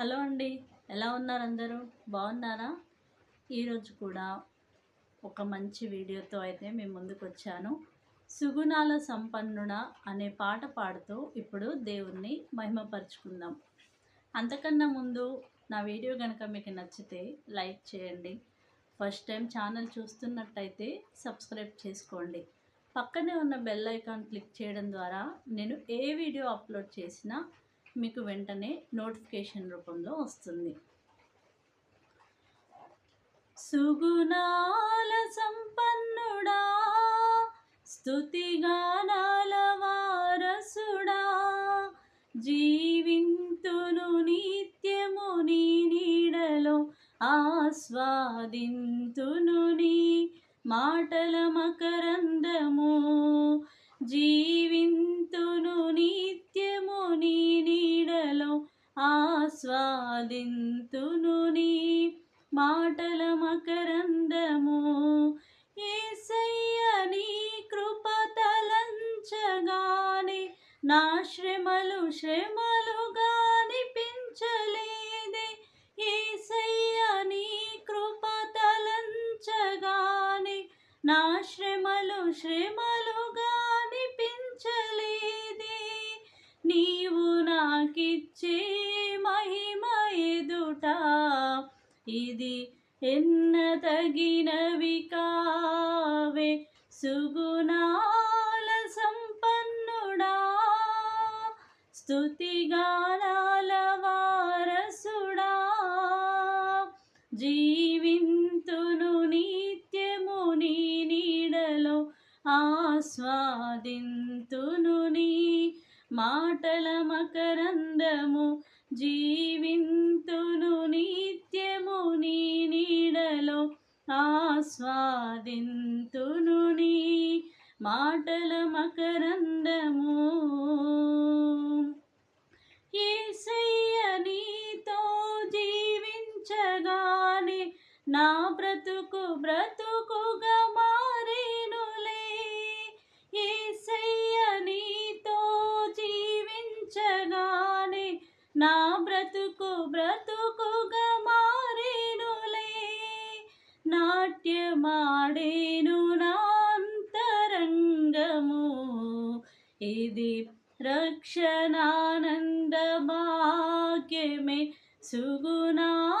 Hello అండి. ఎలా ఉన్నారు అందరూ? బాగున్నారా? ఈరోజు కూడా ఒక మంచి వీడియోతో అయితే మేము ముందుకు వచ్చాను. సుగుణాల సంపన్నుడ అనే పాట పాడుతూ ఇప్పుడు దేవుణ్ణి మహిమపరుచుకుందాం. అంతకన్నా ముందు నా వీడియో కనుక మీకు నచ్చితే లైక్ చేయండి. ఫస్ట్ టైం ఛానల్ చూస్తున్నట్టయితే సబ్స్క్రైబ్ చేసుకోండి. పక్కనే ఉన్న బెల్ ఐకాన్ క్లిక్ చేయడం ద్వారా నేను ఏ వీడియో అప్లోడ్ చేసినా మీకు వెంటనే నోటిఫికేషన్ రూపంలో వస్తుంది. సుగుణాల సంపన్నుడా స్థుతిగానాల వారసుడా జీవింతును నిత్యము నీ నీడలో ఆస్వాదింతును నీ మాటల మకరందము. జీ ఆస్వాదింతును నీ మాటల మకరందము. ఏసయ్య నీ కృప తలంచగానే నా శ్రమలు శ్రమలుగా అనిపించలేదే ఏసయ్య నీ కృప తలంచగానే నా శ్రమలు శ్రమలుగా అనిపించలేదే నీవు నాకిచ్చే చేయుట ఇది ఎన్న తగినవి కావే. సుగుణాల సంపన్నుడా స్తుతిగానాల వారసుడా. జీవింతును నిత్యము నీ నీడలో ఆస్వాదింతును నీ మాటల మకరందము జీవింతును నిత్యము నీ నీడలో ఆస్వాదింతును నీ మాటల మకరందము. ఏసయ్య నీతో జీవించగానే నా ప్రతి బ్రతుకు బ్రతుకుగా మారేనులే. నాట్యమాడేను నాంతరంగము. ఇది రక్షణానంద భాగ్యమే సుగుణా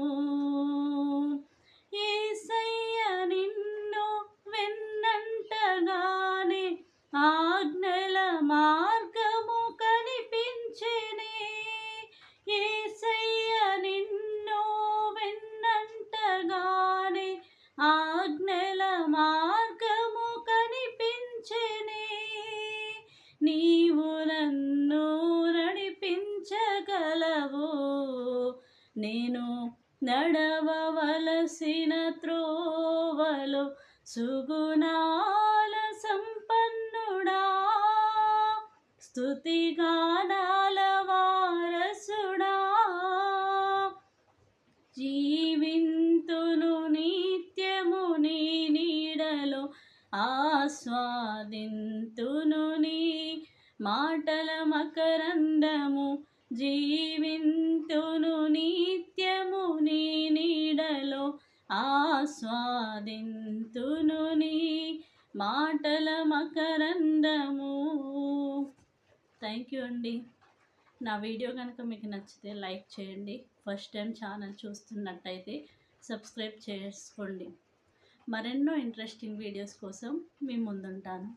నీవు నన్ను నడిపించగలవు? నేను నడవవలసిన త్రోవలో సుగుణాల సంపన్నుడా? స్థుతిగానాల వారసుడా? జీవింతును నిత్యము నీ నీడలో ఆస్వా మాటల మకరందము జీవింతును నిత్యము నీ నీడలో ఆస్వాదింతును నీ మాటల మకరందము. థ్యాంక్ యూ అండి. నా వీడియో కనుక మీకు నచ్చితే లైక్ చేయండి. ఫస్ట్ టైం ఛానల్ చూస్తున్నట్టయితే సబ్స్క్రైబ్ చేసుకోండి. మరెన్నో ఇంట్రెస్టింగ్ వీడియోస్ కోసం మీ ముందుంటాను.